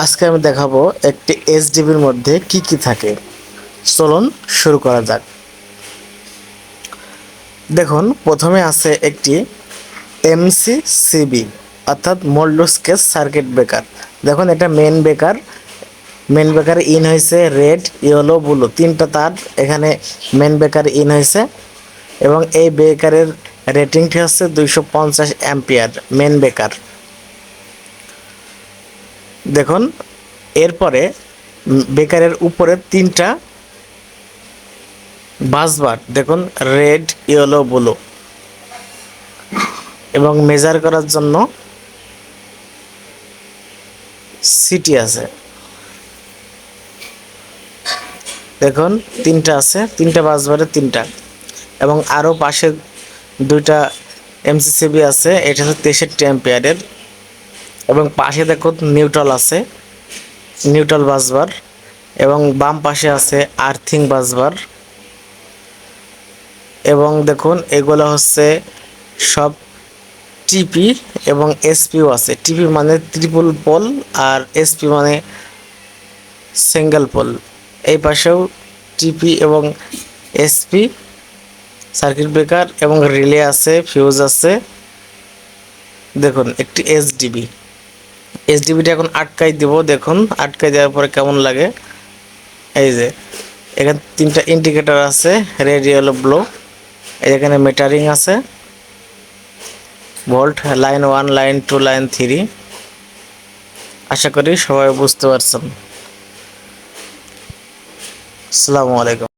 আজকে আমি দেখাবো একটি এইচডিবির মধ্যে কি কি থাকে। চলুন শুরু করা যাক। দেখুন, প্রথমে আছে একটি এমসি সিবি অর্থাৎ মোল্ডোস্কেস সার্কিট ব্রেকার। দেখুন, এটা মেন বেকার মেন বেকার ইন হয়েছে রেড ইয়েলো ব্লু তিনটা তার এখানে মেন ব্রেকার ইন হয়েছে। এবং এই বেকারের রেটিংটি হচ্ছে দুইশো পঞ্চাশ অ্যাম্পিয়ার মেন বেকার দেখুন, এরপরে বেকারের উপরে তিনটা বাসবার, দেখুন, রেড, ইয়েলো, ব্লু। এবং মেজার করার জন্য সিটি আছে। দেখুন, তিনটা আছে, তিনটা বাসবারে তিনটা। এবং আরও পাশে দুইটা এমসিসিবি আছে, এটা হচ্ছে তেষট্টি অ্যাম্পিয়ারের। এবং পাশে দেখুন নিউট্রাল আছে নিউট্রাল বাসবার এবং বাম পাশে আছে আর্থিং বাসবার এবং দেখুন এগুলো হচ্ছে সব টিপি এবং এসপিও আছে। টিপি মানে ত্রিপুল পোল আর এসপি মানে সিঙ্গেল পোল এই পাশেও টিপি এবং এসপি সার্কিট ব্রেকার এবং রিলে আছে ফিউজ আছে। দেখুন, একটি এসডিবি এসডিবিটা এখন আটকাই দিব, দেখুন। আটকাই দেওয়ার পরে কেমন লাগে? এই যে, এখানে তিনটা ইন্ডিকেটর আছে রেড ইয়েলো ব্লো এখানে মিটারিং আছে। Volt line one line two line three আশা করি সবাই বুঝতে পারছেন। আসসালামু আলাইকুম।